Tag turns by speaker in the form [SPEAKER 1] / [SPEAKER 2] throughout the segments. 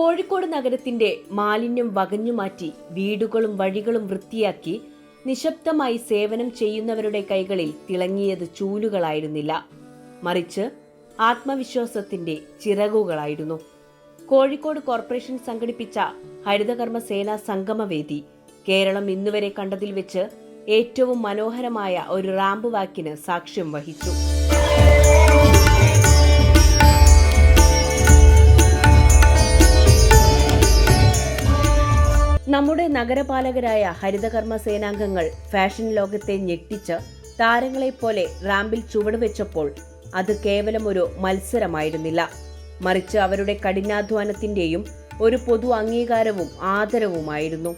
[SPEAKER 1] കോഴിക്കോട് നഗരത്തിന്റെ മാലിന്യം വകഞ്ഞുമാറ്റി വീടുകളും വഴികളും വൃത്തിയാക്കി നിശബ്ദമായി സേവനം ചെയ്യുന്നവരുടെ കൈകളിൽ തിളങ്ങിയത് ചൂലുകളായിരുന്നില്ല. മറിച്ച് ആത്മവിശ്വാസത്തിന്റെ ചിറകുകളായിരുന്നു. കോഴിക്കോട് കോർപ്പറേഷൻ സംഘടിപ്പിച്ച ഹരിതകർമ്മ സേനാ സംഗമവേദി കേരളം ഇന്നുവരെ കണ്ടതിൽ വെച്ച് ഏറ്റവും മനോഹരമായ ഒരു റാമ്പ് വാക്കിന് സാക്ഷ്യം വഹിച്ചു. നമ്മുടെ നഗരപാലകരായ ഹരിതകർമ്മ സേനാംഗങ്ങൾ ഫാഷൻ ലോകത്തെ ഞെട്ടിച്ച് താരങ്ങളെപ്പോലെ റാമ്പിൽ ചുവടുവെച്ചപ്പോൾ അത് കേവലം ഒരു മത്സരമായിരുന്നില്ല. മറിച്ച് അവരുടെ കഠിനാധ്വാനത്തിന്റെയും ഒരു പൊതു അംഗീകാരവും ആദരവുമായിരുന്നു.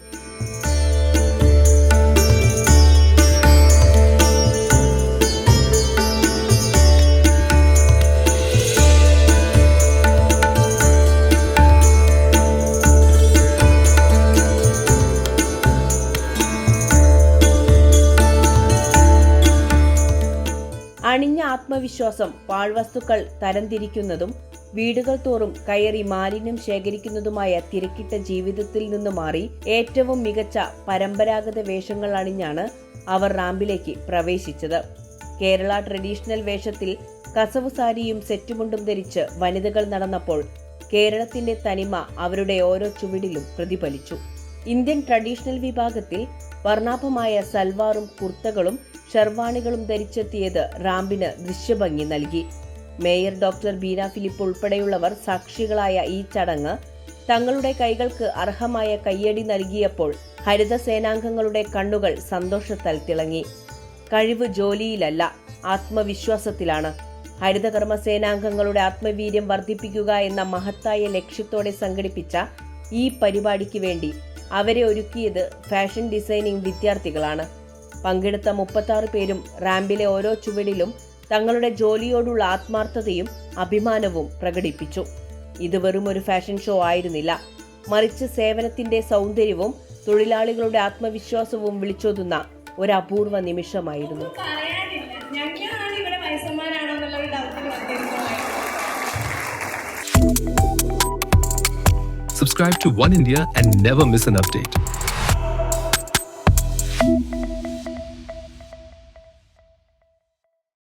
[SPEAKER 1] അണിഞ്ഞ ആത്മവിശ്വാസം പാഴ്വസ്തുക്കൾ തരംതിരിക്കുന്നതും വീടുകൾ തോറും കയറി മാലിന്യം ശേഖരിക്കുന്നതുമായ തിരക്കിട്ട ജീവിതത്തിൽ നിന്ന് മാറി ഏറ്റവും മികച്ച പരമ്പരാഗത വേഷങ്ങൾ അണിഞ്ഞാണ് അവർ റാമ്പിലേക്ക് പ്രവേശിച്ചത്. കേരള ട്രഡീഷണൽ വേഷത്തിൽ കസവ് സാരിയും സെറ്റുമുണ്ടും ധരിച്ച് വനിതകൾ നടന്നപ്പോൾ കേരളത്തിന്റെ തനിമ അവരുടെ ഓരോ ചുവടിലും പ്രതിഫലിച്ചു. ഇന്ത്യൻ ട്രഡീഷണൽ വിഭാഗത്തിൽ വർണാഭമായ സൽവാറും കുർത്തകളും ഷെർവാണികളും ധരിച്ചെത്തിയത് റാമ്പിന് ദൃശ്യഭംഗി നൽകി. മേയർ ഡോക്ടർ ബീന ഫിലിപ്പ് ഉൾപ്പെടെയുള്ളവർ സാക്ഷികളായ ഈ ചടങ്ങ് തങ്ങളുടെ കൈകൾക്ക് അർഹമായ കയ്യടി നൽകിയപ്പോൾ ഹരിത സേനാംഗങ്ങളുടെ കണ്ണുകൾ സന്തോഷത്താൽ തിളങ്ങി. കഴിവ് ജോലിയിലല്ല ആത്മവിശ്വാസത്തിലാണ്. ഹരിതകർമ്മ സേനാംഗങ്ങളുടെ ആത്മവീര്യം വർദ്ധിപ്പിക്കുക എന്ന മഹത്തായ ലക്ഷ്യത്തോടെ സംഘടിപ്പിച്ച ഈ പരിപാടിക്ക് വേണ്ടി അവരെ ഒരുക്കിയത് ഫാഷൻ ഡിസൈനിംഗ് വിദ്യാർത്ഥികളാണ്. പങ്കെടുത്ത മുപ്പത്താറ് പേരും റാമ്പിലെ ഓരോ ചുവടിലും തങ്ങളുടെ ജോലിയോടുള്ള ആത്മാർത്ഥതയും അഭിമാനവും പ്രകടിപ്പിച്ചു. ഇത് വെറും ഒരു ഫാഷൻ ഷോ ആയിരുന്നില്ല. മറിച്ച് സേവനത്തിന്റെ സൗന്ദര്യവും തൊഴിലാളികളുടെ ആത്മവിശ്വാസവും വിളിച്ചോതുന്ന ഒരു അപൂർവ നിമിഷമായിരുന്നു
[SPEAKER 2] Subscribe to One India and never miss an update.